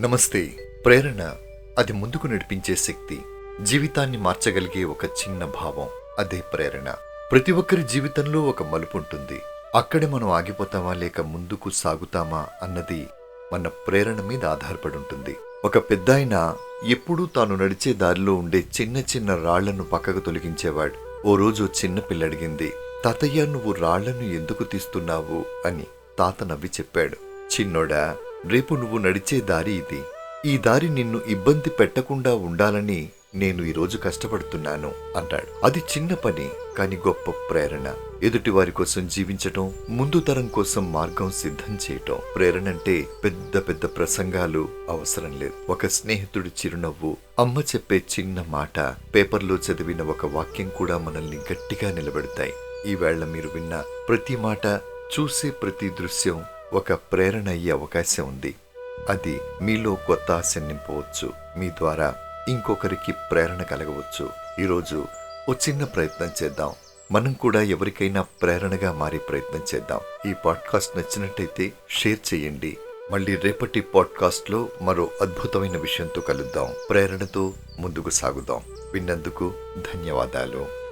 నమస్తే. ప్రేరణ అది ముందుకు నడిపించే శక్తి. జీవితాన్ని మార్చగలిగే ఒక చిన్న భావం అదే ప్రేరణ. ప్రతి ఒక్కరి జీవితంలో ఒక మలుపు ఉంటుంది. అక్కడే మనం ఆగిపోతామా లేక ముందుకు సాగుతామా అన్నది మన ప్రేరణ మీద ఆధారపడి ఉంటుంది. ఒక పెద్దాయన ఎప్పుడూ తాను నడిచే దారిలో ఉండే చిన్న చిన్న రాళ్ళను పక్కకు తొలగించేవాడు. ఓ రోజు చిన్న పిల్ల అడిగింది తాతయ్య నువ్వు రాళ్ళను ఎందుకు తీస్తున్నావు? అని తాత నవ్వి చెప్పాడు. చిన్నోడా రేపు నువ్వు నడిచే దారి ఇది. ఈ దారి నిన్ను ఇబ్బంది పెట్టకుండా ఉండాలని నేను ఈరోజు కష్టపడుతున్నాను అన్నాడు అది చిన్న పని కాని గొప్ప ప్రేరణ. ఎదుటి వారి కోసం జీవించటం ముందు తరం కోసం మార్గం సిద్ధం చేయటం. ప్రేరణ అంటే పెద్ద పెద్ద ప్రసంగాలు అవసరం లేదు. ఒక స్నేహితుడి చిరునవ్వు అమ్మ చెప్పే చిన్న మాట పేపర్లో చదివిన ఒక వాక్యం కూడా మనల్ని గట్టిగా నిలబెడతాయి. ఈవేళ మీరు విన్న ప్రతి మాట చూసే ప్రతి దృశ్యం ఒక ప్రేరణ అయ్యే అవకాశం ఉంది. అది మీలో కొత్త ఆశ నింపవచ్చు మీ ద్వారా ఇంకొకరికి ప్రేరణ కలగవచ్చు. ఈరోజు ఓ చిన్న ప్రయత్నం చేద్దాం. మనం కూడా ఎవరికైనా ప్రేరణగా మారే ప్రయత్నం చేద్దాం. ఈ పాడ్కాస్ట్ నచ్చినట్టయితే షేర్ చేయండి. మళ్ళీ రేపటి పాడ్కాస్ట్లో మరో అద్భుతమైన విషయంతో కలుద్దాం. ప్రేరణతో ముందుకు సాగుదాం. విన్నందుకు ధన్యవాదాలు.